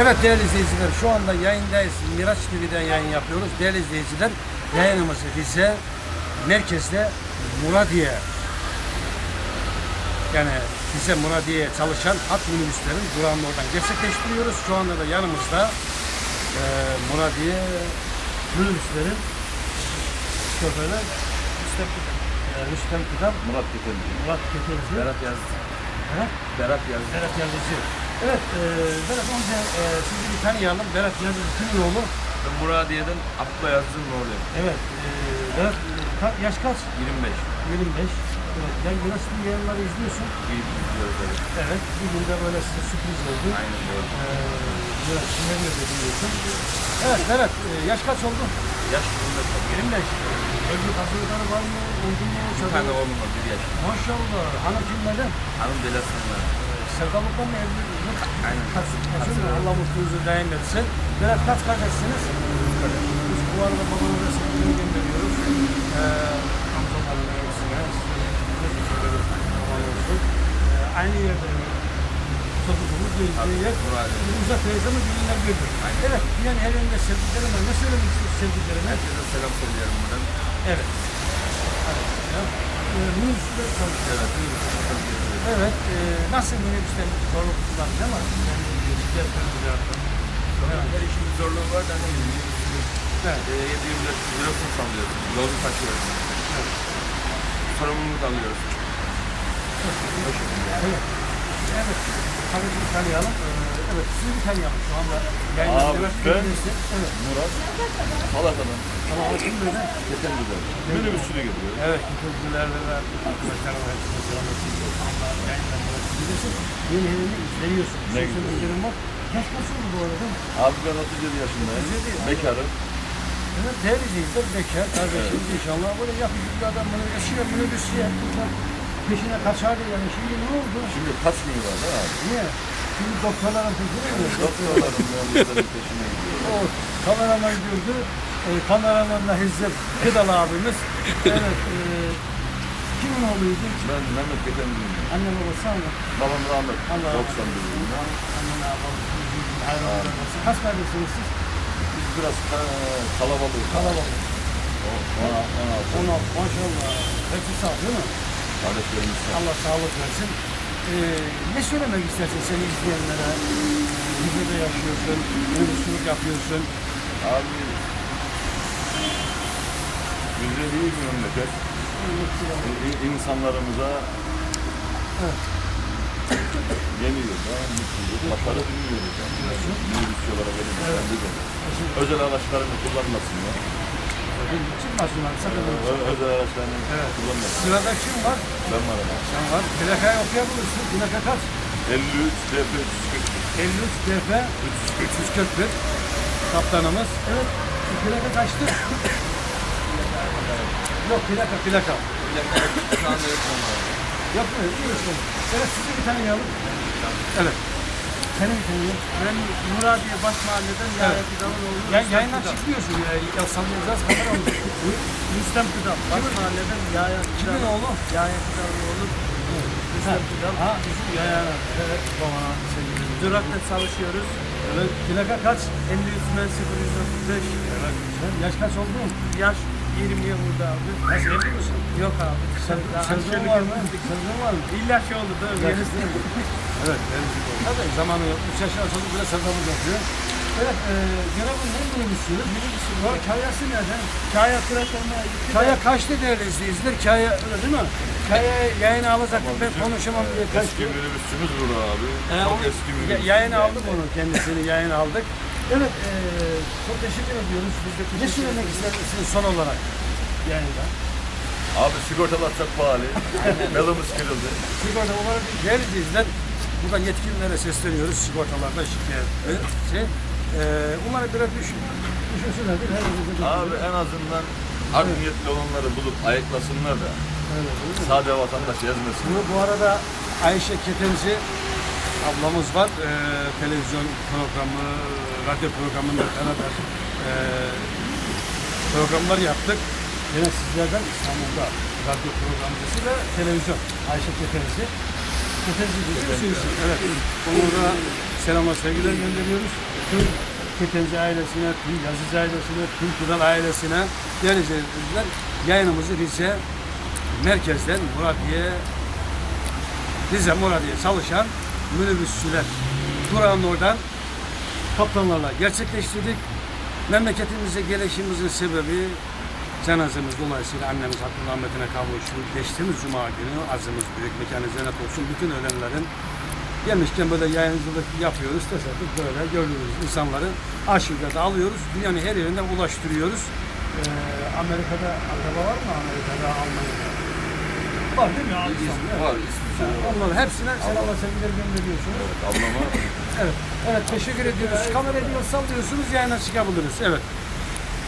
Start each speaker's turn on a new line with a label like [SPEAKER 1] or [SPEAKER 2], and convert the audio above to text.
[SPEAKER 1] Evet değerli izleyiciler şu anda yayındayız. Miraç TV'den yayın yapıyoruz. Değerli izleyiciler yayınımızı bize merkezde Muradiye yani bize Muradiye çalışan at minibüslerin durağında oradan gerçekleştiriyoruz. Şu anda da yanımızda e, Muradiye minibüslerin şoförü Rüstem, e, Rüstem Kıdam,
[SPEAKER 2] Murat Ketenci.
[SPEAKER 1] Murat Ketenci,
[SPEAKER 2] Berat Yazdı.
[SPEAKER 1] Ha?
[SPEAKER 2] Berat Yazdı.
[SPEAKER 1] Berat Yazıcı. Evet, e, Berat önce e, sizi bir tanıyalım. Berat Yazıcı kimin oğlu?
[SPEAKER 2] Ben Muradiye'den Abdullah Yazıcı'nın oğluyum.
[SPEAKER 1] Evet, e, Berat ka- yaş kaç?
[SPEAKER 2] 25.
[SPEAKER 1] 25. Evet, ben Güneşli yayınları izliyorsun.
[SPEAKER 2] İyi biliyoruz tabii.
[SPEAKER 1] Evet, bir günde böyle size sürpriz oldu.
[SPEAKER 2] Aynen doğru.
[SPEAKER 1] Ee, Berat, kimden de biliyorsun. Evet, Berat, e, yaş kaç oldu?
[SPEAKER 2] Yaş bunda tabii.
[SPEAKER 1] 25. Evlilik hazırlıkları var mı? Oldu mu?
[SPEAKER 2] Bir tane oğlum var bir yaş.
[SPEAKER 1] Maşallah. Hanım kimlerden?
[SPEAKER 2] Hanım belasında.
[SPEAKER 1] Sevdalıktan mı evli? mi?
[SPEAKER 2] Aynen.
[SPEAKER 1] Kaç, kaç, Allah mutluluğunuzu daim etsin. Berat kaç kardeşsiniz? Biz bu arada babanıza sevgilerimi gönderiyoruz. Ee, amcaların hepsine, sizin baban olsun. Ee, aynı yerde çocuğumuz değil
[SPEAKER 2] Muradiye.
[SPEAKER 1] uzak teyzemi günler gördük. Evet, yani her yönde sevdiklerime ne söylemek istiyorsun sevdiklerime?
[SPEAKER 2] Herkese selam söylüyorum buradan.
[SPEAKER 1] Evet. Evet. Ee, minibüsler çalışıyor.
[SPEAKER 2] Evet.
[SPEAKER 1] Evet, e, nasıl minibüsler zorluklar değil mi? Yani ciddi
[SPEAKER 2] Evet. Her işin bir zorluğu var da ne bileyim.
[SPEAKER 1] Evet.
[SPEAKER 2] E, 724 kilosunu sallıyoruz. Yolunu taşıyoruz. Sorumluluk alıyoruz. O şekilde.
[SPEAKER 1] Evet. Evet. Tabii bir tanıyalım. Ee, evet, sizi bir tanıyalım şu anda.
[SPEAKER 2] Abi,
[SPEAKER 1] evet,
[SPEAKER 2] ben-.
[SPEAKER 1] Evet.
[SPEAKER 2] Murat. Salatadan.
[SPEAKER 1] Tamam, o kim böyle?
[SPEAKER 2] Ketenci'den. Minibüsçülük yapıyor.
[SPEAKER 1] Evet, kültürlerde de arkadaşlarım hepsine selam olsun. Birisi. Yeni evini izliyorsun.
[SPEAKER 2] Ne
[SPEAKER 1] Sosyal
[SPEAKER 2] güzel.
[SPEAKER 1] bilgilerim var. Yaş kaç oldu bu arada?
[SPEAKER 2] Abi ben 37 yaşındayım.
[SPEAKER 1] 37.
[SPEAKER 2] Bekarım.
[SPEAKER 1] Evet, izleyiciler, bekar kardeşimiz inşallah böyle yakışıklı bir adam bunu eşiyle minibüsüye peşine kaçardı yani. Şimdi ne oldu?
[SPEAKER 2] Şimdi kaç gün var değil mi abi?
[SPEAKER 1] Niye? Şimdi doktorların peşine mi?
[SPEAKER 2] Doktorların mühendislerin peşine gidiyor.
[SPEAKER 1] O kameraman gördü. E, kameramanla Hizmet Kıdal abimiz. Evet. E, kimin oğluydu?
[SPEAKER 2] Ben Mehmet Ketendi'yim.
[SPEAKER 1] Anne babası ama.
[SPEAKER 2] Babam rahmet.
[SPEAKER 1] Allah
[SPEAKER 2] 91 yılında.
[SPEAKER 1] Anne babası. Kaç kardeşsiniz siz?
[SPEAKER 2] Biz biraz ka- kalabalığız.
[SPEAKER 1] Kalabalık.
[SPEAKER 2] O- ona- 16.
[SPEAKER 1] 16 maşallah. Hepsi sağ değil mi?
[SPEAKER 2] Kardeşlerimiz.
[SPEAKER 1] Allah sağlık versin. E, ne söylemek istersin seni izleyenlere? Bizde yaşıyorsun, minibüsçülük yapıyorsun.
[SPEAKER 2] Abi güzel iyi bir memleket. İ- İnsanlarımıza
[SPEAKER 1] Evet.
[SPEAKER 2] yeniyor da mutluyuz. Başarı dinliyoruz. Yani. Minibüsçü olarak elimizden de. Özel araçlarını kullanmasınlar.
[SPEAKER 1] Çıkmasınlar sakın.
[SPEAKER 2] Ö- Özel araçlarını
[SPEAKER 1] Evet. Sırada kim var?
[SPEAKER 2] Ben varım.
[SPEAKER 1] Sen var. Plakayı okuyabilirsin. Plaka kaç?
[SPEAKER 2] 53 DP 340.
[SPEAKER 1] 53 DF 341 kaptanımız. Evet. Plaka kaçtı? Yok plaka plaka. Yapmıyor. Biliyorsun. Evet sizi bir tanıyalım. Evet. Seni bir tanıyalım.
[SPEAKER 3] Ben Muradiye Baş Mahalle'den
[SPEAKER 1] Evet.
[SPEAKER 3] Yahya Kıdal'ın oğlu
[SPEAKER 1] Ya,
[SPEAKER 3] Kıdal.
[SPEAKER 1] çıkmıyorsun ya. Ya sallayacağız kadar olmuş.
[SPEAKER 3] Rüstem Kıdal. Baş Mahalle'den Yahya
[SPEAKER 1] Kimin
[SPEAKER 3] Kıdal.
[SPEAKER 1] oğlu?
[SPEAKER 3] Yahya Kıdal'ın oğlu Rüstem Kıdal.
[SPEAKER 1] Ha bizim yayana. Evet. Sevgili.
[SPEAKER 3] Durakta çalışıyoruz.
[SPEAKER 1] Evet. Plaka kaç?
[SPEAKER 3] 53 men 035.
[SPEAKER 1] Evet. Yaş kaç oldu?
[SPEAKER 3] Yaş 20 yıl burada abi.
[SPEAKER 1] Nasıl evli misin?
[SPEAKER 3] Yok abi. Aşırı
[SPEAKER 1] var mı? Sezon var mı?
[SPEAKER 3] İlla şey oldu değil mi?
[SPEAKER 1] Evet, Tabii zamanı yok. Üç yaşında çocuk bile sevdamız yapıyor. Evet, e, görevin ne minibüsünüz? Minibüsü var. Kayası nerede?
[SPEAKER 3] Kaya Kırakan'a gitti.
[SPEAKER 1] Kaya kaçtı değerli izleyiciler? Kaya öyle değil mi? Kaya yayını alacaktık ben konuşamam diye
[SPEAKER 2] Eski
[SPEAKER 1] kaçtı.
[SPEAKER 2] minibüsçümüz burada abi.
[SPEAKER 1] E,
[SPEAKER 2] Çok eski minibüs.
[SPEAKER 1] Yayını aldık onu kendisini yayın aldık. Evet, e, çok teşekkür ediyoruz. Biz de ne söylemek istersiniz son olarak yayında?
[SPEAKER 2] Abi sigortalar çok pahalı. Melımız kırıldı.
[SPEAKER 1] Sigorta olarak değerli izleyiciler buradan yetkililere sesleniyoruz sigortalarda şikayet. E, Şey, e, umarım biraz düşün, düşünsünler değil mi?
[SPEAKER 2] Abi en azından art niyetli olanları bulup ayıklasınlar da
[SPEAKER 1] Evet,
[SPEAKER 2] sade vatandaş yazmasın.
[SPEAKER 1] Bu, bu arada Ayşe Ketenci ablamız var. Ee, televizyon programı, radyo programında beraber e, programlar yaptık. Yine sizlerden İstanbul'da radyo programcısı ve televizyon Ayşe Ketenci. Ketenci?
[SPEAKER 2] Ketenci,
[SPEAKER 1] Evet. Onu da selamlar, sevgiler gönderiyoruz. Tüm Ketenci ailesine, tüm Yazıcı ailesine, tüm Kudal ailesine izleyiciler yayınımızı Rize merkezden Muradiye Rize Muradiye çalışan minibüsçüler durağının oradan kaptanlarla gerçekleştirdik. Memleketimize gelişimizin sebebi cenazemiz dolayısıyla annemiz hakkın rahmetine kavuştu. Geçtiğimiz cuma günü azımız büyük mekanı cennet olsun. Bütün ölenlerin gelmişken böyle yayıncılık yapıyoruz. Tesadüf böyle gördüğünüz insanları arşivlerde alıyoruz. Dünyanın her yerine ulaştırıyoruz. Ee, Amerika'da akraba var mı? Amerika'da, Almanya'da. Var değil mi? Abi,
[SPEAKER 2] Var.
[SPEAKER 1] Onların hepsine selamlar sevgiler gönderiyorsunuz.
[SPEAKER 2] Ablama
[SPEAKER 1] Evet. Evet teşekkür ediyoruz. Kamerayı bir sallıyorsunuz yayına çıkabiliriz. Evet.